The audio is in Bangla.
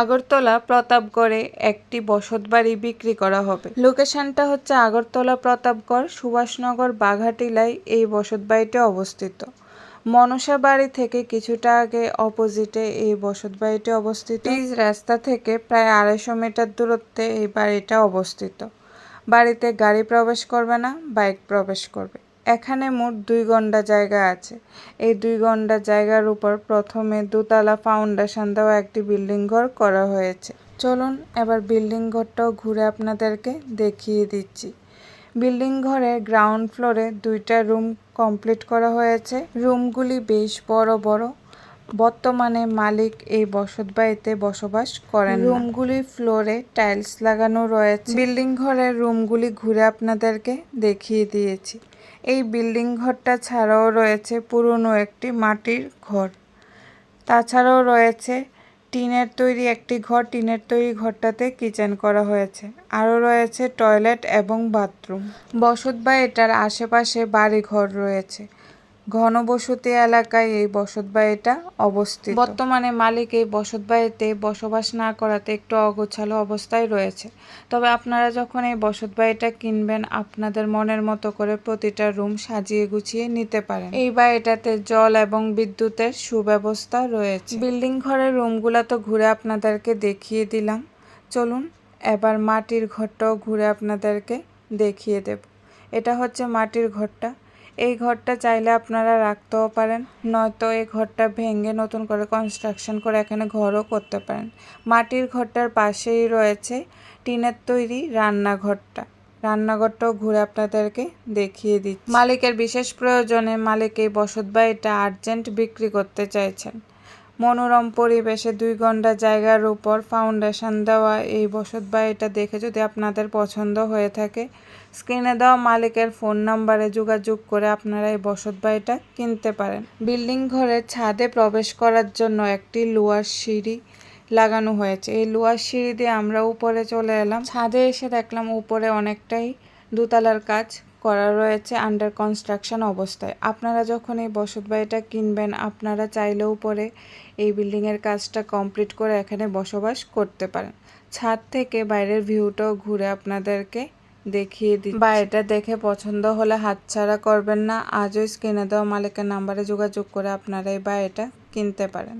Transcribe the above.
আগরতলা প্রতাপগড়ে একটি বসতবাড়ি বিক্রি করা হবে। লোকেশনটা হচ্ছে আগরতলা প্রতাপগড় সুভাষনগর বাঘাটিলায় এই বসতবাড়িটি অবস্থিত। মনসা বাড়ি থেকে কিছুটা আগে অপোজিটে এই বসতবাড়িটি অবস্থিত। এই রাস্তা থেকে প্রায় আড়াইশো মিটার দূরত্বে এই বাড়িটা অবস্থিত। বাড়িতে গাড়ি প্রবেশ করবে না, বাইক প্রবেশ করবে। এখানে মোট দুই ঘণ্টা জায়গা আছে। এই দুই ঘণ্টা জায়গার উপর প্রথমে দোতলা ফাউন্ডেশন দেওয়া একটি বিল্ডিং ঘর করা হয়েছে। চলুন এবার বিল্ডিং ঘরটাও ঘুরে আপনাদেরকে দেখিয়ে দিচ্ছি। বিল্ডিং ঘরের গ্রাউন্ড ফ্লোরে দুইটা রুম কমপ্লিট করা হয়েছে। রুমগুলি বেশ বড় বড়। বর্তমানে মালিক এই বসতবাড়িতে বসবাস করেন রুমগুলির ফ্লোরে টাইলস লাগানো রয়েছে। বিল্ডিং ঘরের রুমগুলি ঘুরে আপনাদেরকে দেখিয়ে দিয়েছি। এই বিল্ডিং ঘরটা ছাড়াও রয়েছে পুরনো একটি মাটির ঘর। তাছাড়াও রয়েছে টিনের তৈরি একটি ঘর। টিনের তৈরি ঘরটাতে কিচেন করা হয়েছে। আরও রয়েছে টয়লেট এবং বাথরুম। বসত বা এটার আশেপাশে বাড়ি ঘর রয়েছে। ঘনবসতি এলাকায় এই বসত বাড়িটা অবস্থিত। বর্তমানে মালিক এই বসতবাড়িতে বসবাস না করাতে একটু অগোছালো অবস্থায় রয়েছে। তবে আপনারা যখন এই বসতবাড়িটা কিনবেন, আপনাদের মনের মতো করে প্রতিটা রুম সাজিয়ে গুছিয়ে নিতে পারেন। এই বাড়িটাতে জল এবং বিদ্যুতের সুব্যবস্থা রয়েছে। বিল্ডিং ঘরের রুমগুলো তো ঘুরে আপনাদেরকে দেখিয়ে দিলাম। চলুন, এবার মাটির ঘরটাও ঘুরে আপনাদেরকে দেখিয়ে দেব। এটা হচ্ছে মাটির ঘরটা। এই ঘরটা চাইলে আপনারা রাখতেও পারেন, নয়তো এই ঘরটা ভেঙে নতুন করে কনস্ট্রাকশন করে এখানে ঘরও করতে পারেন। মাটির ঘরটার পাশেই রয়েছে টিনের তৈরি রান্নাঘরটা। রান্নাঘরটাও ঘুরে আপনাদেরকে দেখিয়ে দিচ্ছি। মালিকের বিশেষ প্রয়োজনে মালিক এই বসত এটা আর্জেন্ট বিক্রি করতে চাইছেন। মনোরম পরিবেশে দুই ঘণ্টা জায়গার উপর ফাউন্ডেশন দেওয়া, এই বসত বাড়িটা দেখে যদি আপনাদের পছন্দ হয়ে থাকে, স্ক্রিনে দেওয়া মালিকের ফোন নাম্বারে যোগাযোগ করে আপনারা এই বসত বাড়িটা কিনতে পারেন। বিল্ডিং ঘরের ছাদে প্রবেশ করার জন্য একটি লোহার সিঁড়ি লাগানো হয়েছে। এই লোহার সিঁড়ি দিয়ে আমরা উপরে চলে এলাম। ছাদে এসে দেখলাম উপরে অনেকটাই দোতলার কাজ করা রয়েছে আন্ডার কনস্ট্রাকশন অবস্থায়। আপনারা যখন এই বসত বাড়িটা কিনবেন, আপনারা চাইলেও পরে এই বিল্ডিংয়ের কাজটা কমপ্লিট করে এখানে বসবাস করতে পারেন। ছাদ থেকে বাইরের ভিউটাও ঘুরে আপনাদেরকে দেখিয়ে দিই বাড়িটা দেখে পছন্দ হলে হাতছাড়া করবেন না। আজও স্ক্রিনে দেওয়া মালিকের নাম্বারে যোগাযোগ করে আপনারা এই বাড়িটা কিনতে পারেন।